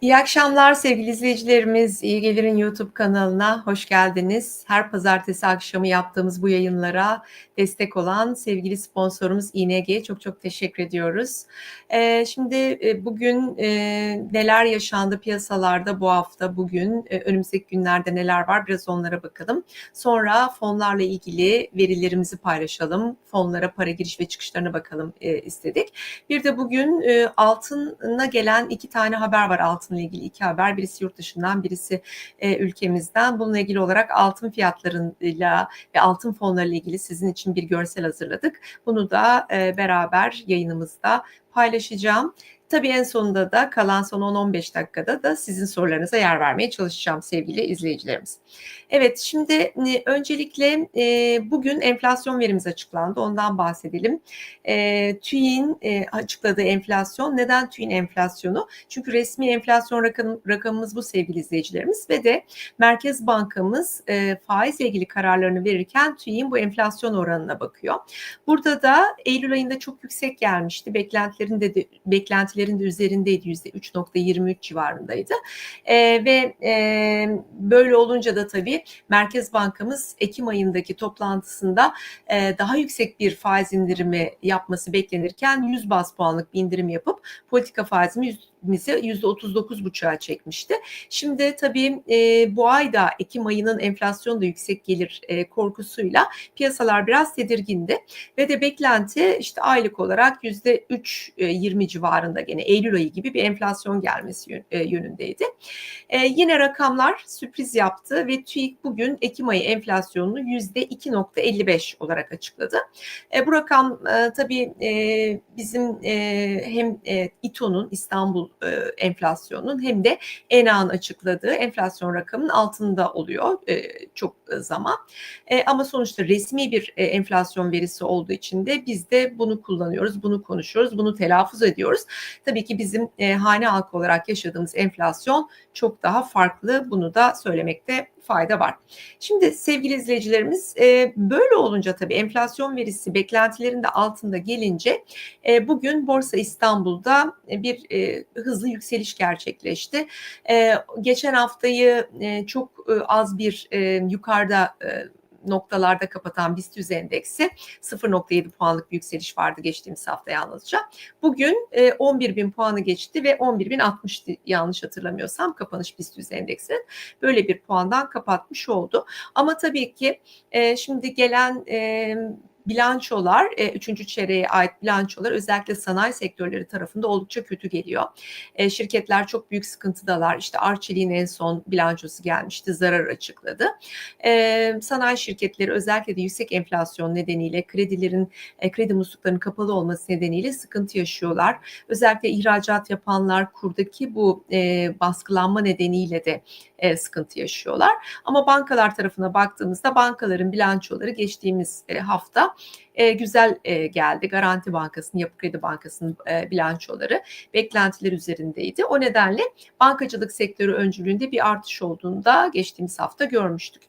İyi akşamlar sevgili izleyicilerimiz. İyi Gelir'in YouTube kanalına hoş geldiniz. Her pazartesi akşamı yaptığımız bu yayınlara destek olan sevgili sponsorumuz ING çok çok teşekkür ediyoruz. Ee, şimdi e, bugün e, neler yaşandı piyasalarda bu hafta, bugün, e, önümüzdeki günlerde neler var biraz onlara bakalım. Sonra fonlarla ilgili verilerimizi paylaşalım. Fonlara para giriş ve çıkışlarına bakalım e, istedik. Bir de bugün e, altına gelen iki tane haber var altın altınla ilgili iki haber. Birisi yurt dışından, birisi e, ülkemizden. Bununla ilgili olarak altın fiyatlarıyla ve altın fonlarıyla ilgili sizin için bir görsel hazırladık. Bunu da e, beraber yayınımızda paylaşacağım. Tabii en sonunda da kalan son 10-15 dakikada da sizin sorularınıza yer vermeye çalışacağım sevgili izleyicilerimiz. Evet şimdi e, öncelikle e, bugün enflasyon verimiz açıklandı ondan bahsedelim. E, e, açıkladığı enflasyon neden TÜİ'nin enflasyonu? Çünkü resmi enflasyon rakam, rakamımız bu sevgili izleyicilerimiz ve de Merkez Bankamız e, faizle ilgili kararlarını verirken TÜİ'nin bu enflasyon oranına bakıyor. Burada da Eylül ayında çok yüksek gelmişti. Beklentilerin de, beklentilerin beklentilerin de üzerindeydi. %3.23 civarındaydı. E, ve e, böyle olunca da tabii Merkez Bankamız Ekim ayındaki toplantısında e, daha yüksek bir faiz indirimi yapması beklenirken 100 bas puanlık bir indirim yapıp politika faizini bizi %39,5'a çekmişti. Şimdi tabii e, bu ayda Ekim ayının enflasyon da yüksek gelir e, korkusuyla piyasalar biraz tedirgindi ve de beklenti işte aylık olarak %3.20 e, civarında gene Eylül ayı gibi bir enflasyon gelmesi e, yönündeydi. E, yine rakamlar sürpriz yaptı ve TÜİK bugün Ekim ayı enflasyonunu %2.55 olarak açıkladı. E, bu rakam e, tabii e, bizim e, hem e, İTO'nun İstanbul e, enflasyonun hem de ENA'nın açıkladığı enflasyon rakamının altında oluyor e, çok zaman. E, ama sonuçta resmi bir e, enflasyon verisi olduğu için de biz de bunu kullanıyoruz, bunu konuşuyoruz, bunu telaffuz ediyoruz. Tabii ki bizim e, hane halkı olarak yaşadığımız enflasyon çok daha farklı. Bunu da söylemekte fayda var. Şimdi sevgili izleyicilerimiz e, böyle olunca tabii enflasyon verisi beklentilerin de altında gelince e, bugün Borsa İstanbul'da bir e, hızlı yükseliş gerçekleşti. Geçen haftayı çok az bir yukarıda noktalarda kapatan BIST 100 endeksi 0.7 puanlık bir yükseliş vardı geçtiğimiz hafta yalnızca. Bugün e, 11 bin puanı geçti ve 11 bin 60'tı yanlış hatırlamıyorsam kapanış BIST 100 endeksinin böyle bir puandan kapatmış oldu. Ama tabii ki e, şimdi gelen e, bilançolar, e, üçüncü çeyreğe ait bilançolar özellikle sanayi sektörleri tarafında oldukça kötü geliyor. E, şirketler çok büyük sıkıntıdalar. İşte Arçelik'in en son bilançosu gelmişti, zarar açıkladı. E, sanayi şirketleri özellikle de yüksek enflasyon nedeniyle kredilerin, e, kredi musluklarının kapalı olması nedeniyle sıkıntı yaşıyorlar. Özellikle ihracat yapanlar kurdaki bu e, baskılanma nedeniyle de e, sıkıntı yaşıyorlar. Ama bankalar tarafına baktığımızda bankaların bilançoları geçtiğimiz e, hafta e, güzel e, geldi. Garanti Bankası'nın, Yapı Kredi Bankası'nın e, bilançoları beklentiler üzerindeydi. O nedenle bankacılık sektörü öncülüğünde bir artış olduğunda geçtiğimiz hafta görmüştük.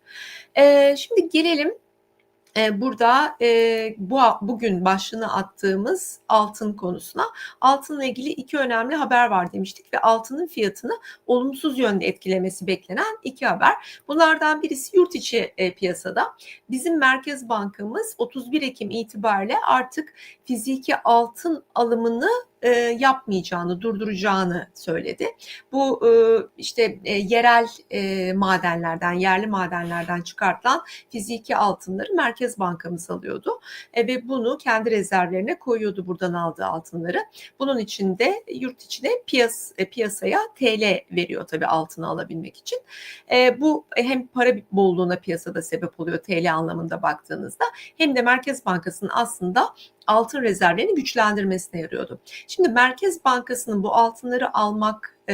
E, şimdi gelelim burada bu bugün başlığını attığımız altın konusuna altınla ilgili iki önemli haber var demiştik ve altının fiyatını olumsuz yönde etkilemesi beklenen iki haber. Bunlardan birisi yurt içi piyasada bizim Merkez Bankamız 31 Ekim itibariyle artık fiziki altın alımını e, yapmayacağını, durduracağını söyledi. Bu e, işte e, yerel e, madenlerden, yerli madenlerden çıkartılan fiziki altınları Merkez Bankamız alıyordu e, ve bunu kendi rezervlerine koyuyordu buradan aldığı altınları. Bunun için de yurt içine piyas, e, piyasaya TL veriyor tabii altını alabilmek için. E, bu hem para bolluğuna piyasada sebep oluyor TL anlamında baktığınızda hem de Merkez Bankası'nın aslında altın rezervlerini güçlendirmesine yarıyordu. Şimdi Merkez Bankası'nın bu altınları almak e,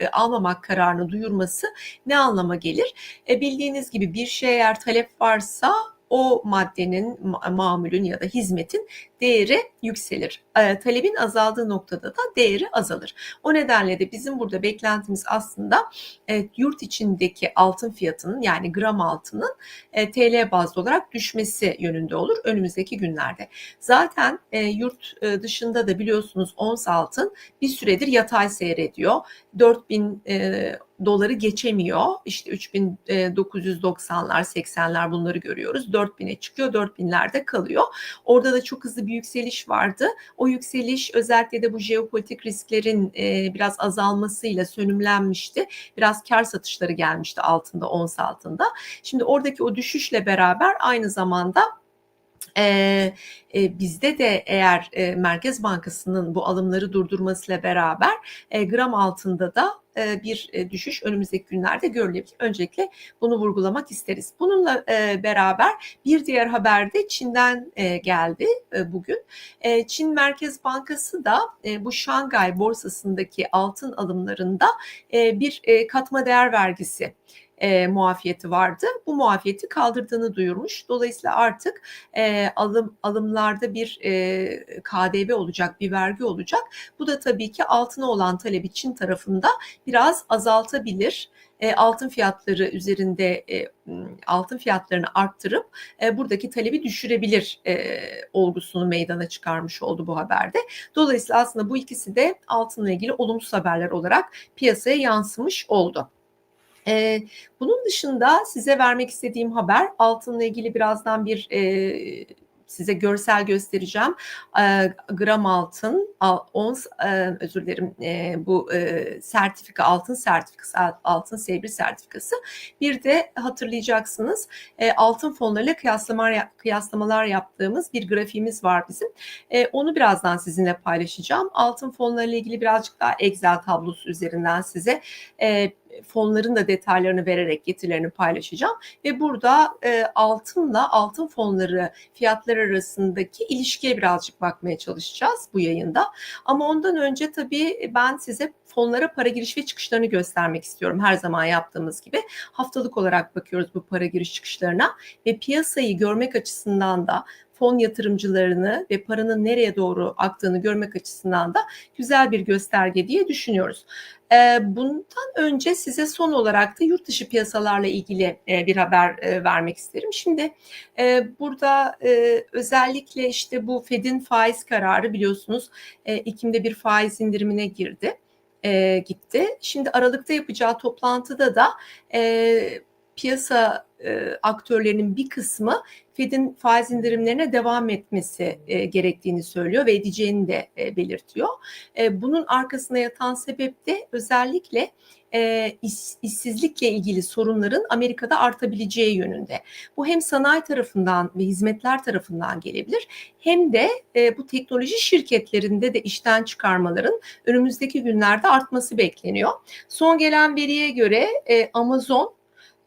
e, almamak kararını duyurması ne anlama gelir? E, bildiğiniz gibi bir şey eğer talep varsa o maddenin, ma- mamulün ya da hizmetin değeri yükselir. E, talebin azaldığı noktada da değeri azalır. O nedenle de bizim burada beklentimiz aslında e, yurt içindeki altın fiyatının yani gram altının e, TL bazlı olarak düşmesi yönünde olur önümüzdeki günlerde. Zaten e, yurt e, dışında da biliyorsunuz ons altın bir süredir yatay seyrediyor. 4000 e, doları geçemiyor. İşte 3990'lar, 80'ler bunları görüyoruz. 4000'e çıkıyor, 4000'lerde kalıyor. Orada da çok hızlı bir yükseliş vardı. O yükseliş özellikle de bu jeopolitik risklerin e, biraz azalmasıyla sönümlenmişti. Biraz kar satışları gelmişti altında, ons altında. Şimdi oradaki o düşüşle beraber aynı zamanda e, e, bizde de eğer e, Merkez Bankası'nın bu alımları durdurmasıyla beraber e, gram altında da e, bir e, düşüş önümüzdeki günlerde görülebilir. Öncelikle bunu vurgulamak isteriz. Bununla e, beraber bir diğer haber de Çin'den e, geldi e, bugün. E, Çin Merkez Bankası da e, bu Şangay borsasındaki altın alımlarında e, bir e, katma değer vergisi e, muafiyeti vardı. Bu muafiyeti kaldırdığını duyurmuş. Dolayısıyla artık e, alım alımlarda bir e, KDV olacak, bir vergi olacak. Bu da tabii ki altına olan talebi Çin tarafında biraz azaltabilir. E, altın fiyatları üzerinde e, altın fiyatlarını arttırıp e, buradaki talebi düşürebilir e, olgusunu meydana çıkarmış oldu bu haberde. Dolayısıyla aslında bu ikisi de altınla ilgili olumsuz haberler olarak piyasaya yansımış oldu. Bunun dışında size vermek istediğim haber altınla ilgili birazdan bir size görsel göstereceğim. Gram altın, al, ons özür dilerim bu sertifika altın sertifikası, altın sevri sertifikası. Bir de hatırlayacaksınız altın fonlarıyla kıyaslamalar, kıyaslamalar yaptığımız bir grafiğimiz var bizim. Onu birazdan sizinle paylaşacağım. Altın fonlarıyla ilgili birazcık daha Excel tablosu üzerinden size fonların da detaylarını vererek getirilerini paylaşacağım ve burada e, altınla altın fonları fiyatlar arasındaki ilişkiye birazcık bakmaya çalışacağız bu yayında. Ama ondan önce tabii ben size fonlara para giriş ve çıkışlarını göstermek istiyorum. Her zaman yaptığımız gibi haftalık olarak bakıyoruz bu para giriş çıkışlarına ve piyasayı görmek açısından da fon yatırımcılarını ve paranın nereye doğru aktığını görmek açısından da güzel bir gösterge diye düşünüyoruz. Bundan önce size son olarak da yurt dışı piyasalarla ilgili bir haber vermek isterim. Şimdi burada özellikle işte bu Fed'in faiz kararı biliyorsunuz Ekim'de bir faiz indirimine girdi. gitti. Şimdi Aralık'ta yapacağı toplantıda da piyasa aktörlerinin bir kısmı Fed'in faiz indirimlerine devam etmesi e, gerektiğini söylüyor ve edeceğini de e, belirtiyor. E, bunun arkasında yatan sebep de özellikle e, iş, işsizlikle ilgili sorunların Amerika'da artabileceği yönünde. Bu hem sanayi tarafından ve hizmetler tarafından gelebilir hem de e, bu teknoloji şirketlerinde de işten çıkarmaların önümüzdeki günlerde artması bekleniyor. Son gelen veriye göre e, Amazon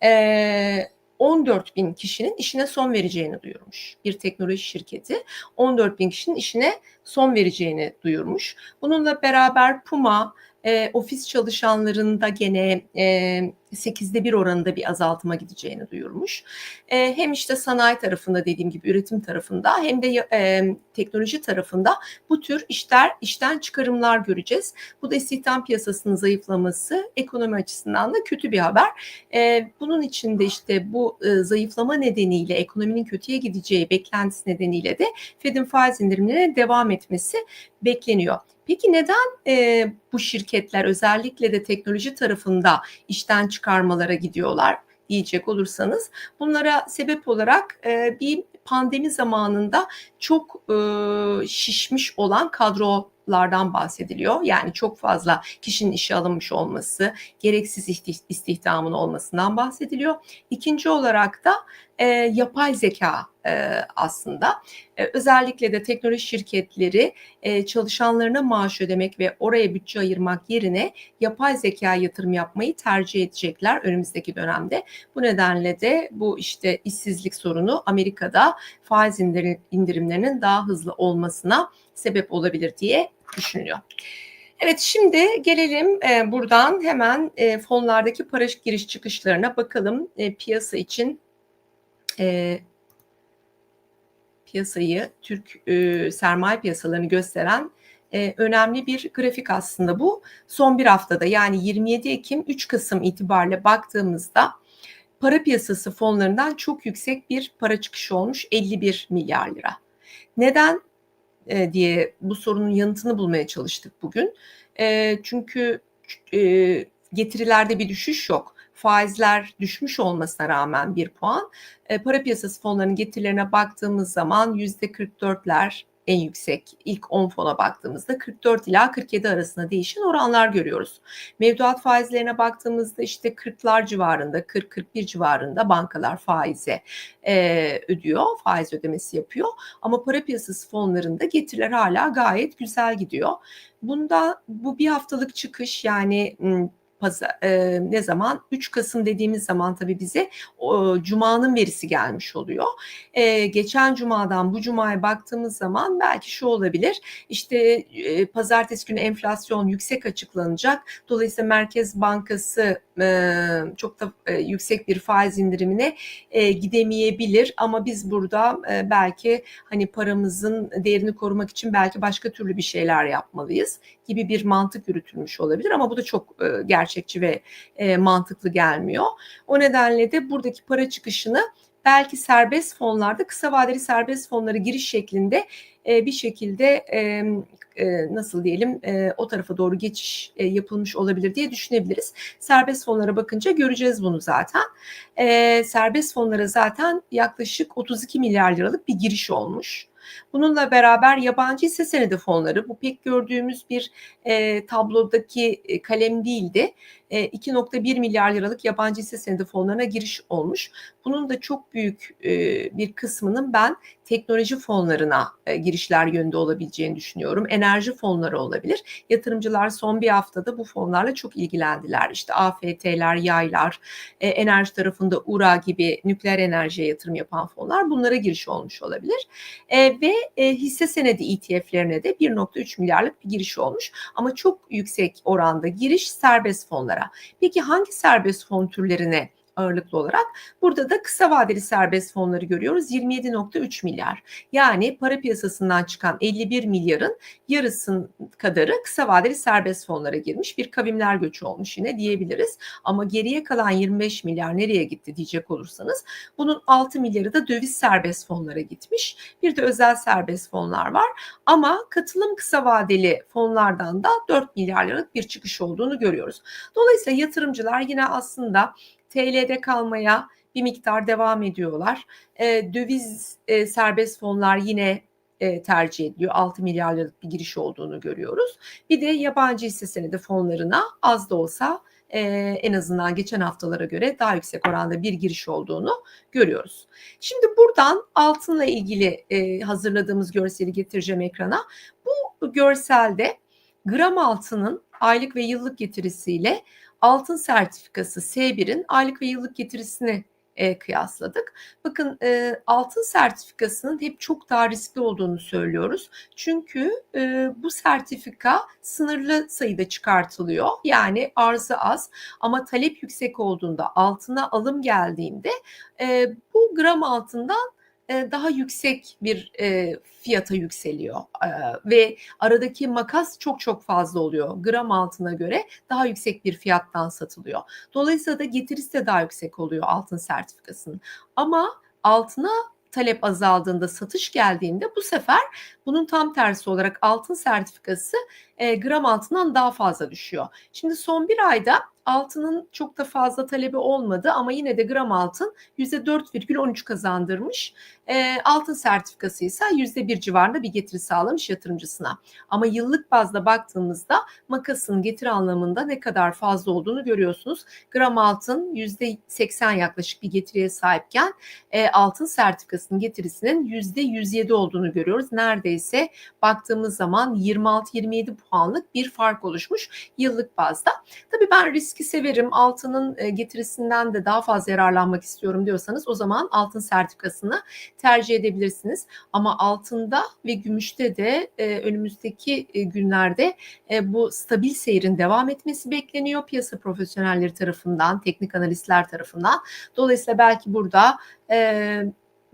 e, 14 bin kişinin işine son vereceğini duyurmuş. Bir teknoloji şirketi 14 bin kişinin işine son vereceğini duyurmuş. Bununla beraber Puma, e, ofis çalışanlarında gene e, 8'de 1 oranında bir azaltıma gideceğini duyurmuş. E, hem işte sanayi tarafında dediğim gibi üretim tarafında hem de e, teknoloji tarafında bu tür işler işten çıkarımlar göreceğiz. Bu da istihdam piyasasının zayıflaması ekonomi açısından da kötü bir haber. E, bunun içinde işte bu e, zayıflama nedeniyle ekonominin kötüye gideceği beklentisi nedeniyle de Fed'in faiz indirimlerine devam etmesi bekleniyor. Peki neden e, bu şirketler özellikle de teknoloji tarafında işten çıkarmalara gidiyorlar diyecek olursanız bunlara sebep olarak e, bir pandemi zamanında çok e, şişmiş olan kadro lardan bahsediliyor. Yani çok fazla kişinin işe alınmış olması, gereksiz istihdamın olmasından bahsediliyor. İkinci olarak da e, yapay zeka e, aslında. E, özellikle de teknoloji şirketleri e, çalışanlarına maaş ödemek ve oraya bütçe ayırmak yerine yapay zeka yatırım yapmayı tercih edecekler önümüzdeki dönemde. Bu nedenle de bu işte işsizlik sorunu Amerika'da faiz indirimlerinin daha hızlı olmasına sebep olabilir diye düşünülüyor. Evet şimdi gelelim e, buradan hemen e, fonlardaki para giriş çıkışlarına bakalım e, piyasa için e, piyasayı, Türk e, sermaye piyasalarını gösteren e, önemli bir grafik aslında bu. Son bir haftada yani 27 Ekim 3 Kasım itibariyle baktığımızda para piyasası fonlarından çok yüksek bir para çıkışı olmuş 51 milyar lira. Neden e, diye bu sorunun yanıtını bulmaya çalıştık bugün. E, çünkü e, getirilerde bir düşüş yok. Faizler düşmüş olmasına rağmen bir puan. E, para piyasası fonlarının getirilerine baktığımız zaman yüzde 44'ler en yüksek ilk 10 fona baktığımızda 44 ila 47 arasında değişen oranlar görüyoruz. Mevduat faizlerine baktığımızda işte 40'lar civarında 40-41 civarında bankalar faize e, ödüyor, faiz ödemesi yapıyor. Ama para piyasası fonlarında getiriler hala gayet güzel gidiyor. Bunda bu bir haftalık çıkış yani pazar, e, ne zaman 3 Kasım dediğimiz zaman tabii bize o, Cuma'nın verisi gelmiş oluyor. E, geçen Cuma'dan bu Cuma'ya baktığımız zaman belki şu olabilir işte e, pazartesi günü enflasyon yüksek açıklanacak. Dolayısıyla Merkez Bankası çok da e, yüksek bir faiz indirimine e, gidemeyebilir ama biz burada e, belki hani paramızın değerini korumak için belki başka türlü bir şeyler yapmalıyız gibi bir mantık yürütülmüş olabilir ama bu da çok e, gerçekçi ve e, mantıklı gelmiyor. O nedenle de buradaki para çıkışını belki serbest fonlarda kısa vadeli serbest fonları giriş şeklinde e, bir şekilde e, nasıl diyelim e, o tarafa doğru geçiş e, yapılmış olabilir diye düşünebiliriz. Serbest fonlara bakınca göreceğiz bunu zaten. Serbest fonlara zaten yaklaşık 32 milyar liralık bir giriş olmuş. Bununla beraber yabancı hisse senedi fonları bu pek gördüğümüz bir e, tablodaki kalem değildi. E, 2.1 milyar liralık yabancı hisse senedi fonlarına giriş olmuş. Bunun da çok büyük e, bir kısmının ben teknoloji fonlarına e, girişler yönünde olabileceğini düşünüyorum. Enerji fonları olabilir. Yatırımcılar son bir haftada bu fonlarla çok ilgilendiler. İşte AFT'ler, yaylar, e, enerji tarafında URA gibi nükleer enerjiye yatırım yapan fonlar bunlara giriş olmuş olabilir. E, ve e, hisse senedi ETF'lerine de 1.3 milyarlık bir giriş olmuş. Ama çok yüksek oranda giriş serbest fonlara. Peki hangi serbest fon türlerine ağırlıklı olarak. Burada da kısa vadeli serbest fonları görüyoruz 27.3 milyar. Yani para piyasasından çıkan 51 milyarın yarısının kadarı kısa vadeli serbest fonlara girmiş. Bir kavimler göçü olmuş yine diyebiliriz. Ama geriye kalan 25 milyar nereye gitti diyecek olursanız bunun 6 milyarı da döviz serbest fonlara gitmiş. Bir de özel serbest fonlar var. Ama katılım kısa vadeli fonlardan da 4 milyar liralık bir çıkış olduğunu görüyoruz. Dolayısıyla yatırımcılar yine aslında TL'de kalmaya bir miktar devam ediyorlar. E, döviz e, serbest fonlar yine e, tercih ediliyor. 6 milyar liralık bir giriş olduğunu görüyoruz. Bir de yabancı hisse senedi fonlarına az da olsa e, en azından geçen haftalara göre daha yüksek oranda bir giriş olduğunu görüyoruz. Şimdi buradan altınla ilgili e, hazırladığımız görseli getireceğim ekrana. Bu görselde gram altının aylık ve yıllık getirisiyle altın sertifikası S1'in aylık ve yıllık getirisini e, kıyasladık. Bakın e, altın sertifikasının hep çok daha riskli olduğunu söylüyoruz. Çünkü e, bu sertifika sınırlı sayıda çıkartılıyor. Yani arzı az ama talep yüksek olduğunda altına alım geldiğinde e, bu gram altından daha yüksek bir e, fiyata yükseliyor e, ve aradaki makas çok çok fazla oluyor. Gram altına göre daha yüksek bir fiyattan satılıyor. Dolayısıyla da getirisi de daha yüksek oluyor altın sertifikasının. Ama altına talep azaldığında, satış geldiğinde bu sefer bunun tam tersi olarak altın sertifikası e, gram altından daha fazla düşüyor. Şimdi son bir ayda altının çok da fazla talebi olmadı ama yine de gram altın %4,13 kazandırmış. E, altın sertifikası ise %1 civarında bir getiri sağlamış yatırımcısına. Ama yıllık bazda baktığımızda makasın getiri anlamında ne kadar fazla olduğunu görüyorsunuz. Gram altın %80 yaklaşık bir getiriye sahipken e, altın sertifikasının getirisinin %107 olduğunu görüyoruz. Neredeyse baktığımız zaman 26-27 puanlık bir fark oluşmuş yıllık bazda. Tabii ben riski severim. Altının e, getirisinden de daha fazla yararlanmak istiyorum diyorsanız o zaman altın sertifikasını tercih edebilirsiniz. Ama altında ve gümüşte de e, önümüzdeki e, günlerde bu stabil seyrin devam etmesi bekleniyor piyasa profesyonelleri tarafından, teknik analistler tarafından. Dolayısıyla belki burada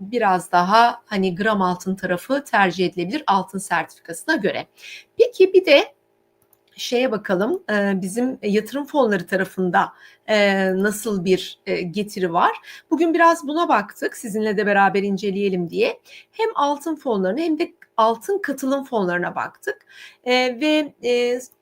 biraz daha hani gram altın tarafı tercih edilebilir altın sertifikasına göre. Peki bir de şeye bakalım e, bizim yatırım fonları tarafında e, nasıl bir e, getiri var. Bugün biraz buna baktık sizinle de beraber inceleyelim diye. Hem altın fonlarını hem de altın katılım fonlarına baktık. Ve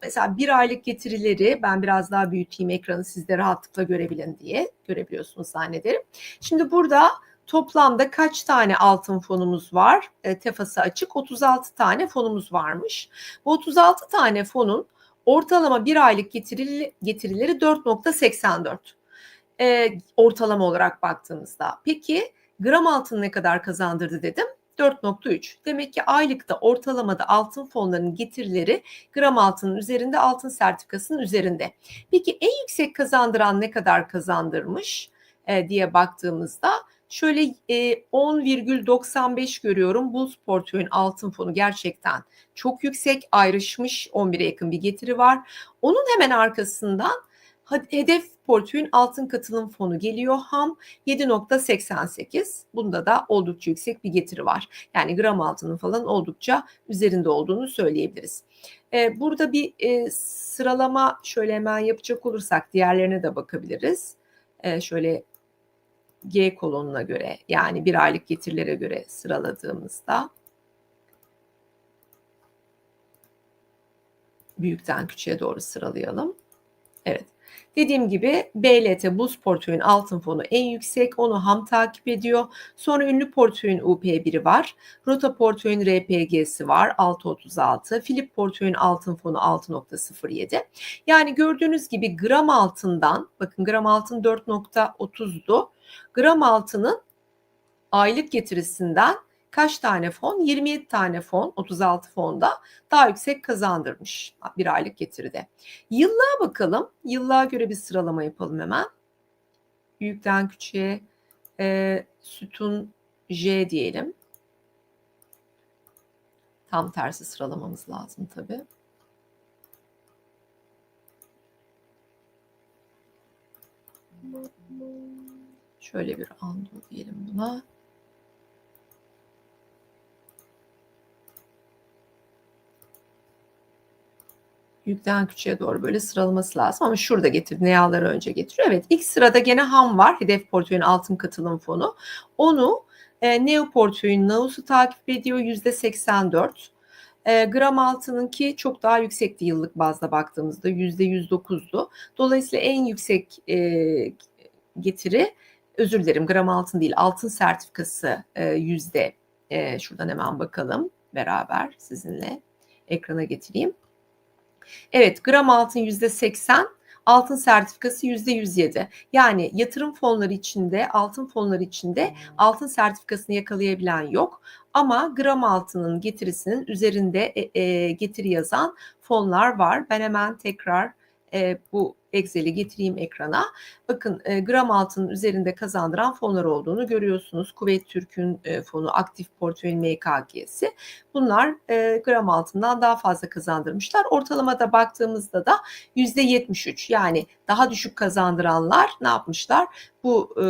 mesela bir aylık getirileri ben biraz daha büyüteyim ekranı siz de rahatlıkla görebilin diye görebiliyorsunuz zannederim. Şimdi burada toplamda kaç tane altın fonumuz var? E, tefası açık 36 tane fonumuz varmış. Bu 36 tane fonun ortalama bir aylık getirileri, getirileri 4.84 e, ortalama olarak baktığımızda. Peki gram altın ne kadar kazandırdı dedim. 4.3. Demek ki aylıkta ortalamada altın fonlarının getirileri gram altının üzerinde, altın sertifikasının üzerinde. Peki en yüksek kazandıran ne kadar kazandırmış e, diye baktığımızda şöyle e, 10,95 görüyorum. Bulls portföyün altın fonu gerçekten çok yüksek ayrışmış 11'e yakın bir getiri var. Onun hemen arkasından hedef portföyün altın katılım fonu geliyor ham 7.88. Bunda da oldukça yüksek bir getiri var. Yani gram altının falan oldukça üzerinde olduğunu söyleyebiliriz. Ee, burada bir e, sıralama şöyle hemen yapacak olursak diğerlerine de bakabiliriz. Ee, şöyle G kolonuna göre yani bir aylık getirilere göre sıraladığımızda büyükten küçüğe doğru sıralayalım. Evet. Dediğim gibi BLT Buz portföyün altın fonu en yüksek. Onu ham takip ediyor. Sonra ünlü portföyün UP1'i var. Rota portföyün RPG'si var 6.36. Filip portföyün altın fonu 6.07. Yani gördüğünüz gibi gram altından bakın gram altın 4.30'du. Gram altının aylık getirisinden kaç tane fon? 27 tane fon, 36 fonda daha yüksek kazandırmış bir aylık getiride. Yıllığa bakalım. Yıllığa göre bir sıralama yapalım hemen. Büyükten küçüğe e, sütun J diyelim. Tam tersi sıralamamız lazım tabii. Şöyle bir andu diyelim buna. Büyükten küçüğe doğru böyle sıralaması lazım ama şurada getirdi. Neyaları önce getiriyor. Evet ilk sırada gene ham var. Hedef portföyün altın katılım fonu. Onu e, Neo portföyün Naus'u takip ediyor yüzde 84. E, gram altınınki çok daha yüksekti yıllık bazda baktığımızda yüzde 109'du. Dolayısıyla en yüksek e, getiri özür dilerim gram altın değil altın sertifikası e, yüzde e, şuradan hemen bakalım beraber sizinle ekrana getireyim. Evet gram altın yüzde 80 altın sertifikası yüzde 107. Yani yatırım fonları içinde altın fonları içinde altın sertifikasını yakalayabilen yok. Ama gram altının getirisinin üzerinde e, e, getiri yazan fonlar var. Ben hemen tekrar e, bu Excel'i getireyim ekrana. Bakın e, gram altının üzerinde kazandıran fonlar olduğunu görüyorsunuz. Kuveyt Türk'ün e, fonu aktif portföy MKG'si. Bunlar e, gram altından daha fazla kazandırmışlar. Ortalamada baktığımızda da %73 yani daha düşük kazandıranlar ne yapmışlar? Bu e,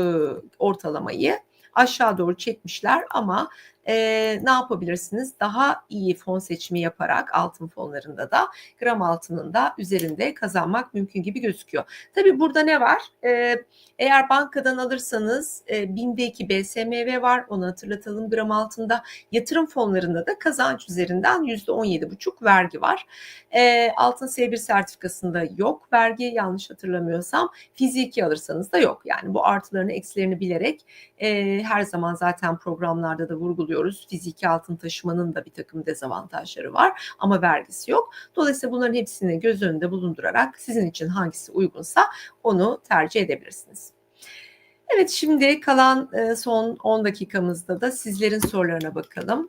ortalamayı aşağı doğru çekmişler ama e, ne yapabilirsiniz? Daha iyi fon seçimi yaparak altın fonlarında da gram altının da üzerinde kazanmak mümkün gibi gözüküyor. Tabi burada ne var? E, eğer bankadan alırsanız e, BİM'deki BSMV var onu hatırlatalım gram altında. Yatırım fonlarında da kazanç üzerinden %17,5 vergi var. E, altın S1 sertifikasında yok vergi yanlış hatırlamıyorsam. Fiziki alırsanız da yok. Yani bu artılarını eksilerini bilerek e, her zaman zaten programlarda da vurguluyoruz. Fiziki altın taşımanın da bir takım dezavantajları var ama vergisi yok. Dolayısıyla bunların hepsini göz önünde bulundurarak sizin için hangisi uygunsa onu tercih edebilirsiniz. Evet şimdi kalan son 10 dakikamızda da sizlerin sorularına bakalım.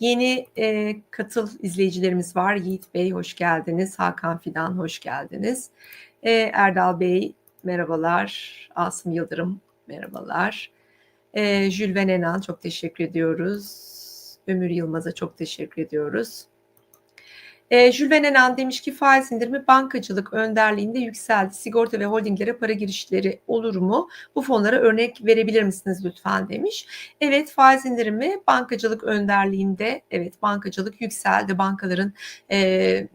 Yeni e, katıl izleyicilerimiz var. Yiğit Bey hoş geldiniz. Hakan Fidan hoş geldiniz. E, Erdal Bey merhabalar. Asım Yıldırım merhabalar. E, Jülven Enan çok teşekkür ediyoruz. Ömür Yılmaz'a çok teşekkür ediyoruz. Eee, Jülven Enan demiş ki faiz indirimi bankacılık önderliğinde yükseldi. Sigorta ve holdinglere para girişleri olur mu? Bu fonlara örnek verebilir misiniz lütfen demiş. Evet faiz indirimi bankacılık önderliğinde evet bankacılık yükseldi. Bankaların eee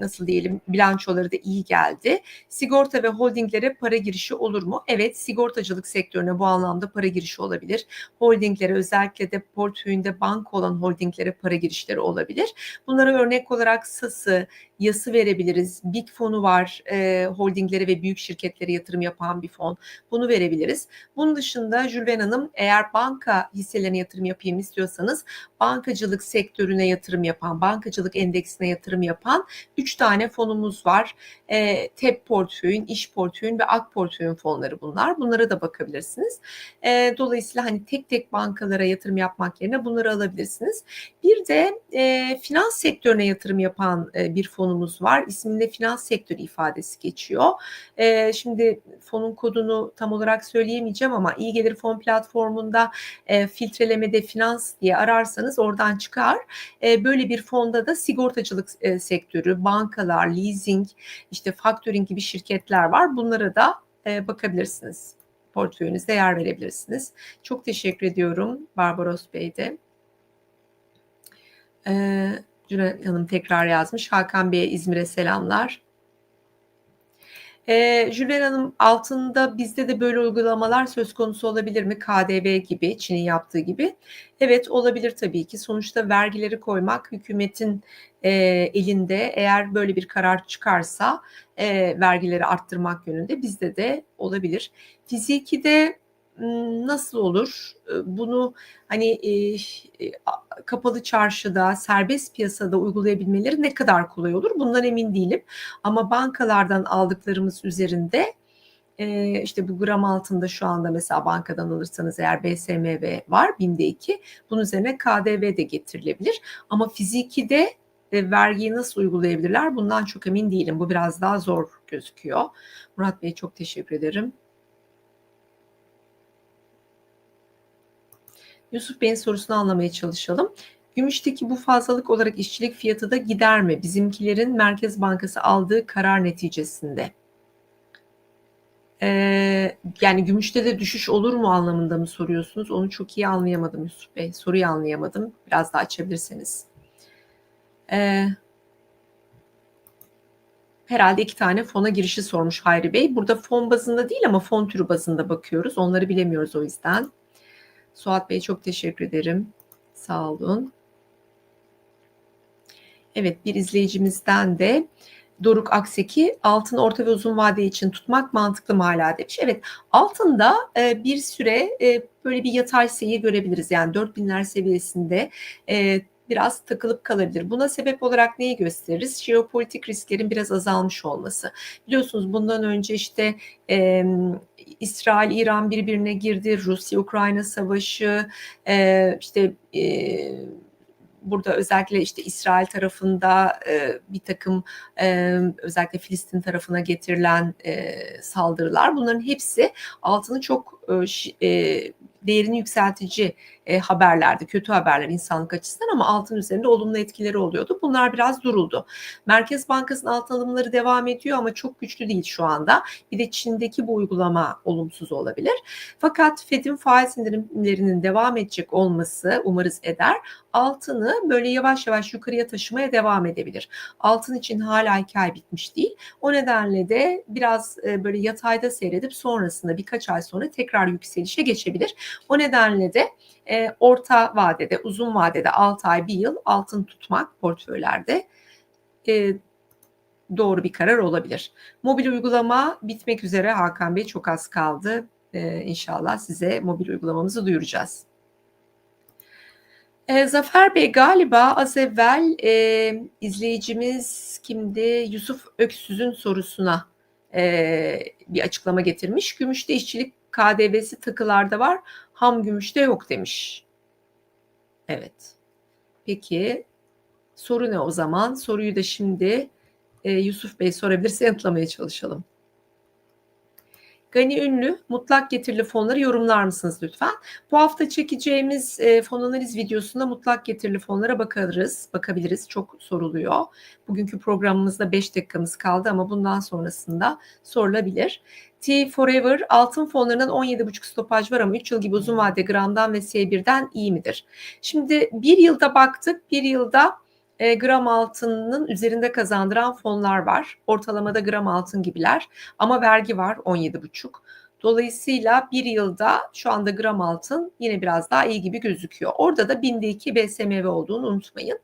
nasıl diyelim bilançoları da iyi geldi. Sigorta ve holdinglere para girişi olur mu? Evet sigortacılık sektörüne bu anlamda para girişi olabilir. Holdinglere özellikle de portföyünde banka olan holdinglere para girişleri olabilir. Bunlara örnek olarak SAS'ı, yası verebiliriz. Big fonu var. E, holdinglere ve büyük şirketlere yatırım yapan bir fon. Bunu verebiliriz. Bunun dışında Jülven Hanım eğer banka hisselerine yatırım yapayım istiyorsanız bankacılık sektörüne yatırım yapan, bankacılık endeksine yatırım yapan 3 tane fonumuz var. E, TEP portföyün, iş portföyün ve AK portföyün fonları bunlar. Bunlara da bakabilirsiniz. E, dolayısıyla hani tek tek bankalara yatırım yapmak yerine bunları alabilirsiniz. Bir de e, finans sektörüne yatırım yapan e, bir fonumuz var. İsminde finans sektörü ifadesi geçiyor. E, şimdi fonun kodunu tam olarak söyleyemeyeceğim ama iyi gelir fon platformunda e, filtrelemede finans diye ararsanız oradan çıkar. E, böyle bir fonda da sigortacılık e, sektörü, bankalar, leasing, işte factoring gibi şirketler var. Bunlara da e, bakabilirsiniz. Portföyünüzde yer verebilirsiniz. Çok teşekkür ediyorum Barbaros Bey de. Ee, Cüneyt Hanım tekrar yazmış. Hakan Bey'e İzmir'e selamlar. Ee, Jülven Hanım altında bizde de böyle uygulamalar söz konusu olabilir mi? KDV gibi, Çin'in yaptığı gibi. Evet olabilir tabii ki. Sonuçta vergileri koymak hükümetin e, elinde. Eğer böyle bir karar çıkarsa e, vergileri arttırmak yönünde bizde de olabilir. Fiziki de nasıl olur? Bunu hani kapalı çarşıda, serbest piyasada uygulayabilmeleri ne kadar kolay olur? Bundan emin değilim. Ama bankalardan aldıklarımız üzerinde e, işte bu gram altında şu anda mesela bankadan alırsanız eğer BSMV var binde iki bunun üzerine KDV de getirilebilir. Ama fiziki de e, vergiyi nasıl uygulayabilirler bundan çok emin değilim. Bu biraz daha zor gözüküyor. Murat Bey çok teşekkür ederim. Yusuf Bey'in sorusunu anlamaya çalışalım. Gümüşteki bu fazlalık olarak işçilik fiyatı da gider mi? Bizimkilerin Merkez Bankası aldığı karar neticesinde. Ee, yani gümüşte de düşüş olur mu anlamında mı soruyorsunuz? Onu çok iyi anlayamadım Yusuf Bey. Soruyu anlayamadım. Biraz daha açabilirseniz. Ee, herhalde iki tane fona girişi sormuş Hayri Bey. Burada fon bazında değil ama fon türü bazında bakıyoruz. Onları bilemiyoruz o yüzden. Suat Bey çok teşekkür ederim. Sağ olun. Evet bir izleyicimizden de Doruk Akseki altın orta ve uzun vade için tutmak mantıklı mı hala demiş. Evet altında e, bir süre e, böyle bir yatay seyir görebiliriz. Yani 4000'ler seviyesinde e, biraz takılıp kalabilir. Buna sebep olarak neyi gösteririz? Jeopolitik risklerin biraz azalmış olması. Biliyorsunuz bundan önce işte e, İsrail, İran birbirine girdi. Rusya-Ukrayna savaşı, e, işte e, burada özellikle işte İsrail tarafında e, bir takım e, özellikle Filistin tarafına getirilen e, saldırılar bunların hepsi altını çok e değerini yükseltici e, haberlerdi, kötü haberler insanlık açısından ama altın üzerinde olumlu etkileri oluyordu. Bunlar biraz duruldu. Merkez Bankası'nın altın alımları devam ediyor ama çok güçlü değil şu anda. Bir de Çin'deki bu uygulama olumsuz olabilir. Fakat Fed'in faiz indirimlerinin devam edecek olması umarız eder. Altını böyle yavaş yavaş yukarıya taşımaya devam edebilir. Altın için hala iki ay bitmiş değil. O nedenle de biraz e, böyle yatayda seyredip sonrasında birkaç ay sonra tekrar yükselişe geçebilir. O nedenle de e, orta vadede, uzun vadede 6 ay, 1 yıl altın tutmak portföylerde e, doğru bir karar olabilir. Mobil uygulama bitmek üzere Hakan Bey çok az kaldı. E, inşallah size mobil uygulamamızı duyuracağız. E, Zafer Bey galiba az evvel e, izleyicimiz kimdi? Yusuf Öksüz'ün sorusuna e, bir açıklama getirmiş. Gümüşte işçilik KDV'si takılarda var, ham gümüşte yok demiş. Evet. Peki soru ne o zaman? Soruyu da şimdi e, Yusuf Bey sorabilirse yanıtlamaya çalışalım. Gani Ünlü mutlak getirili fonları yorumlar mısınız lütfen? Bu hafta çekeceğimiz e, fon analiz videosunda mutlak getirili fonlara bakarız, bakabiliriz. Çok soruluyor. Bugünkü programımızda 5 dakikamız kaldı ama bundan sonrasında sorulabilir. T Forever altın fonlarının 17,5 stopaj var ama 3 yıl gibi uzun vade gramdan ve S1'den iyi midir? Şimdi bir yılda baktık. Bir yılda e, gram altının üzerinde kazandıran fonlar var. Ortalamada gram altın gibiler ama vergi var 17,5. Dolayısıyla bir yılda şu anda gram altın yine biraz daha iyi gibi gözüküyor. Orada da binde 2 BSMV olduğunu unutmayın.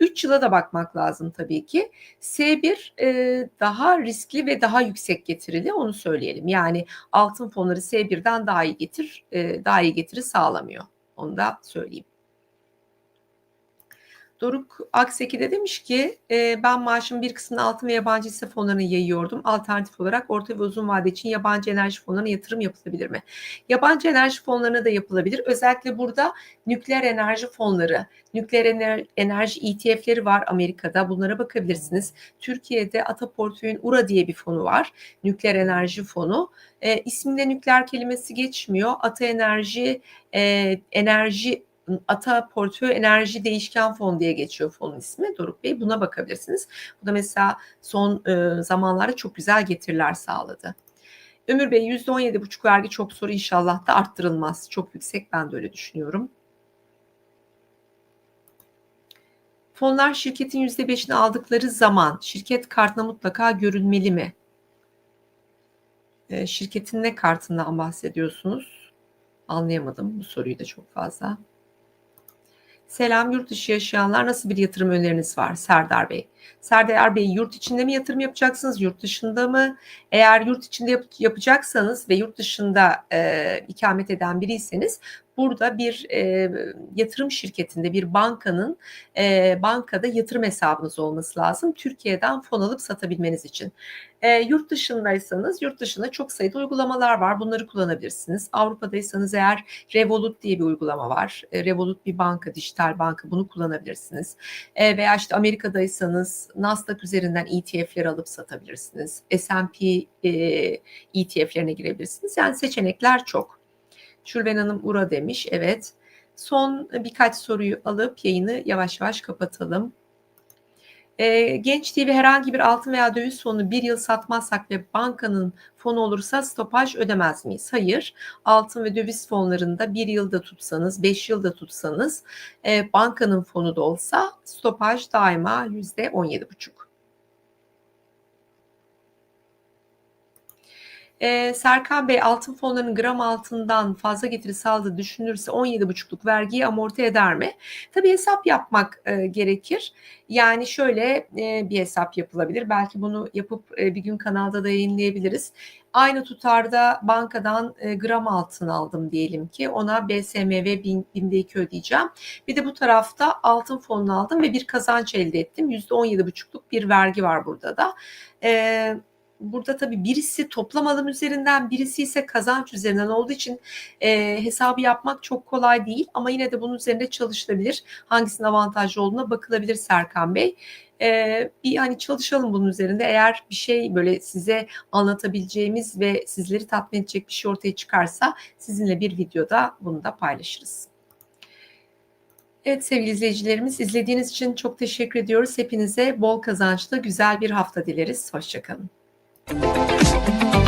3 yıla da bakmak lazım tabii ki. S1 e, daha riskli ve daha yüksek getirili onu söyleyelim. Yani altın fonları S1'den daha iyi getir, e, daha iyi getiri sağlamıyor. Onu da söyleyeyim. Doruk Akseki de demiş ki e, ben maaşımın bir kısmını altın ve yabancı hisse fonlarına yayıyordum. Alternatif olarak orta ve uzun vade için yabancı enerji fonlarına yatırım yapılabilir mi? Yabancı enerji fonlarına da yapılabilir. Özellikle burada nükleer enerji fonları, nükleer ener enerji ETF'leri var Amerika'da. Bunlara bakabilirsiniz. Türkiye'de Ata Portföy'ün URA diye bir fonu var. Nükleer enerji fonu. E, isminde nükleer kelimesi geçmiyor. Ata Enerji e, enerji Ata Portföy Enerji Değişken Fon diye geçiyor fonun ismi Doruk Bey. Buna bakabilirsiniz. Bu da mesela son e, zamanlarda çok güzel getiriler sağladı. Ömür Bey %17,5 vergi çok soru inşallah da arttırılmaz. Çok yüksek ben de öyle düşünüyorum. Fonlar şirketin %5'ini aldıkları zaman şirket kartına mutlaka görünmeli mi? E, şirketin ne kartından bahsediyorsunuz? Anlayamadım bu soruyu da çok fazla. Selam yurt dışı yaşayanlar nasıl bir yatırım öneriniz var Serdar Bey? Serdar Bey yurt içinde mi yatırım yapacaksınız yurt dışında mı? Eğer yurt içinde yap- yapacaksanız ve yurt dışında e, ikamet eden biriyseniz burada bir e, yatırım şirketinde bir bankanın e, bankada yatırım hesabınız olması lazım. Türkiye'den fon alıp satabilmeniz için. E, yurt dışındaysanız yurt dışında çok sayıda uygulamalar var. Bunları kullanabilirsiniz. Avrupa'daysanız eğer Revolut diye bir uygulama var. E, Revolut bir banka, dijital banka. Bunu kullanabilirsiniz. E, veya işte Amerika'daysanız Nasdaq üzerinden ETF'leri alıp satabilirsiniz. S&P e, ETF'lerine girebilirsiniz. Yani seçenekler çok. Şülven Hanım Ura demiş. Evet. Son birkaç soruyu alıp yayını yavaş yavaş kapatalım. E, Genç TV herhangi bir altın veya döviz fonu bir yıl satmazsak ve bankanın fonu olursa stopaj ödemez miyiz? Hayır. Altın ve döviz fonlarında bir yılda tutsanız, beş yılda tutsanız e, bankanın fonu da olsa stopaj daima yüzde on yedi buçuk. Ee, Serkan Bey altın fonlarının gram altından fazla getiri sağladığı düşünülürse 17,5'luk vergiyi amorti eder mi? Tabii hesap yapmak e, gerekir. Yani şöyle e, bir hesap yapılabilir. Belki bunu yapıp e, bir gün kanalda da yayınlayabiliriz. Aynı tutarda bankadan e, gram altın aldım diyelim ki ona BSMV binde 2 ödeyeceğim. Bir de bu tarafta altın fonunu aldım ve bir kazanç elde ettim. %17,5'luk bir vergi var burada da. Evet burada tabii birisi toplam alım üzerinden birisi ise kazanç üzerinden olduğu için e, hesabı yapmak çok kolay değil ama yine de bunun üzerinde çalışılabilir. Hangisinin avantajlı olduğuna bakılabilir Serkan Bey. Ee, bir hani çalışalım bunun üzerinde. Eğer bir şey böyle size anlatabileceğimiz ve sizleri tatmin edecek bir şey ortaya çıkarsa sizinle bir videoda bunu da paylaşırız. Evet sevgili izleyicilerimiz izlediğiniz için çok teşekkür ediyoruz. Hepinize bol kazançlı güzel bir hafta dileriz. Hoşçakalın. Música